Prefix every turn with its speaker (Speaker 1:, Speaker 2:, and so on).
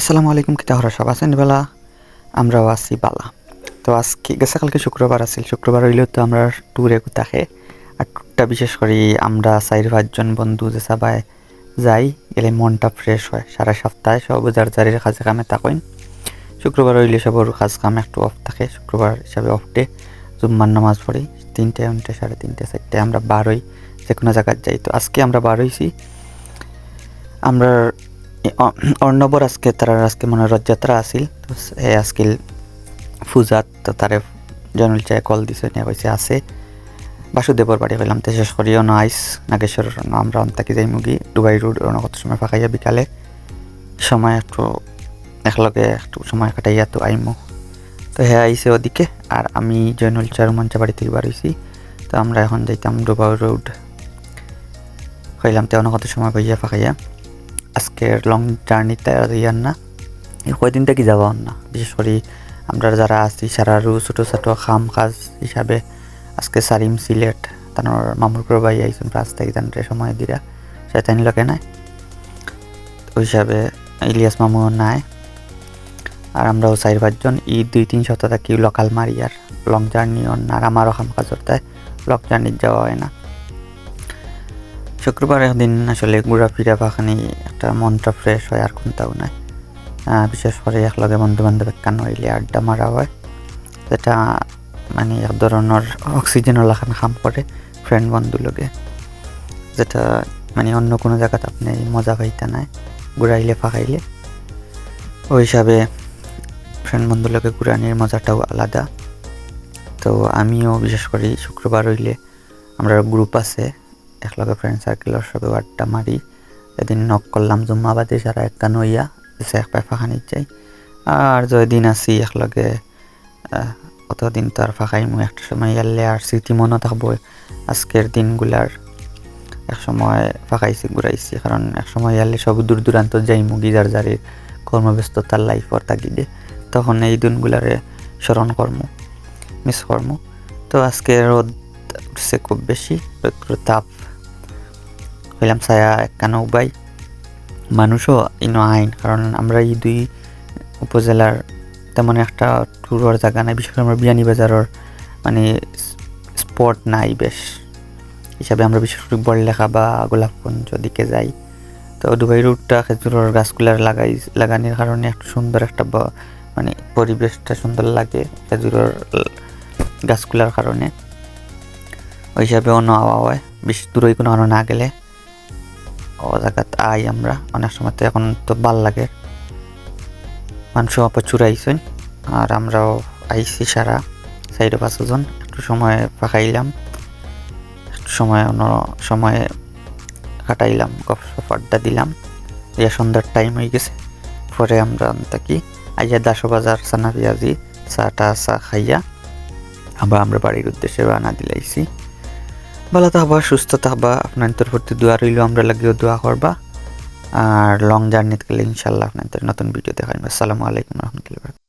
Speaker 1: আসসালামু আলাইকুম কিতা হরা সব আছেন বেলা? আমরাও আছি বালা। তো আজকে, গেছে কালকে শুক্রবার আছিল। শুক্রবার হইলেও তো আমরা ট্যুরে থাকে আর ট্যুরটা বিশেষ করে আমরা চার পাঁচজন বন্ধু যে সবাই যাই, গেলে মনটা ফ্রেশ হয়। সারা সপ্তাহে সব যার যারির কাজে কামে থাকেন। শুক্রবার হইলে সবর কাজ কাম একটু অফ থাকে। শুক্রবার হিসাবে অফ ডে জুম্মার নামাজ পড়ি। তিনটে উনটে সাড়ে তিনটে চারটে আমরা বার হই যে কোনো জায়গায় যাই। তো আজকে আমরা বার হইছি। আমরা অর্ণবর আজকে তার আজকে মনে রথযাত্রা আছিল। তো আজকে পূজাত তো তারে জনুল চায় কল দিছে, নিয়ে কইছে আছে। বাসুদেবর বাড়ি হইলাম তো শেষ করিও না আইস নাগেশ্বর আমরা অন্তাকি যাই মুগি দুবাই রোড কত সময় ফাঁকাইয়া বিকালে। সময় একটু, একলগে একটু সময় কাটাইয়া তো আইমু। তো হ্যাঁ আইসে ওদিকে আর আমি জয়নুল চার মঞ্চা বাড়ি থেকে বার হইছি তো আমরা এখন যাইতাম দুবাই রোড হইলাম, তো অনেক সময় পাইয়া ফাঁকাইয়া। আজকের লং জার্নিতে ইয়ার না। কয়দিন থেকে যাওয়া না বিশেষ করে আমরা যারা আছি সারারু ছোটো ছোটো খাম কাজ হিসাবে আজকে সারিম সিলেট তার মামুর করে বাই আইসুন থেকে তানরে সময় দিরা। সেটাইন লোকে নাই। ওই হিসাবে ইলিয়াস মামু নাই। আর আমরাও চার পাঁচজন ই দুই তিন সপ্তাহ থাকি লোকাল মারি আর লং জার্নি অন আর আমারও খাম কাজর তাই লং জার্নি যাওয়া হয় না। শুক্রবার একদিন আসলে ঘোরাফেরা বাখানি একটা মনটা ফ্রেশ হয়, আর কোনটাও নাই। বিশেষ করে একলগে বন্ধু বান্ধব কান হইলে আড্ডা মারা হয়। যেটা মানে এক ধরনের অক্সিজেনও লাখান কাম করে ফ্রেন্ড বন্ধু লগে যেটা মানে অন্য কোনো জায়গাতে আপনি মজা পাইতে নাই, ঘুরাইলে ফাঁকাইলে। ওই হিসাবে ফ্রেন্ড বন্ধু লগে ঘুরানির মজাটাও আলাদা। তো আমিও বিশেষ করে শুক্রবার হইলে আমরা গ্রুপ আছে। একলগে ফ্রেন্ড সার্কেলের সবে আড্ডা মারি এদিন নক করলাম জুম্মাবাদে যারা একখান হইয়া এসে এক পায় ফাঁকা যাই আর দিন আছি একলগে অতদিন তো আর ফাঁকাইমু একটা সময় ইয়ালে আর স্মৃতি মনে থাকব। আজকের দিনগুলার এক সময় ফাঁকাইছি ঘুরাইছি কারণ এক সময় ইয়ালে সব দূর দূরান্ত যাইমু গিজার জারির কর্মব্যস্ততার লাইফর তাগিদে, তখন এই দিনগুলারে স্মরণ কর্ম মিস কর্ম তো আজকে রোদ উঠছে খুব বেশি রৌদ্র তাপ হইলাম ছায়া একখানা উবাই? মানুষও ইনো আইন, কারণ আমরা এই দুই উপজেলার তেমন একটা ট্যুরের জায়গা নাই, বিশেষ করে আমরা বিয়ানীবাজারের মানে স্পট নাই বেশ। হিসাবে আমরা বিশেষ করে বড়লেখা বা গোলাপগঞ্জ দিকে যাই। তো দুবাই রুটটা খেজুরের গাছগুলার লাগাই, লাগানোর কারণে একটু সুন্দর একটা মানে পরিবেশটা সুন্দর লাগে খেজুরের গাছগুলার কারণে। ওই হিসাবে অন্য আওয়া হয় বেশি দূরে কোনো আনো না গেলে। জায়গাত আই আমরা। অনেক সময় তো এখন তো ভালো লাগে। মানুষ প্রচুর আইসেন আর আমরাও আইসি সারা সাইডে পাঁচজন একটু সময় ফাঁকাইলাম একটু সময় অন্য সময়ে কাটাইলাম গপ সপ আড্ডা দিলাম। ইয়া সন্ধ্যার টাইম হয়ে গেছে। পরে আমরা থাকি। আইয়া দাসো বাজার সানা পেঁয়াজি, চাটা চা খাইয়া। আবার আমরা বাড়ির উদ্দেশ্যে রানা দিলাইছি। ভালো থাকবা, সুস্থ থাকবা। আপনার প্রতি দোয়া রইল, আমরা লাগিয়েও দোয়া করবা। আর লং জার্নিতে গেলে ইনশাল্লাহ আপনার নতুন ভিডিও দেখাবেন আসসালামু আলাইকুম রহমতুল্লাহ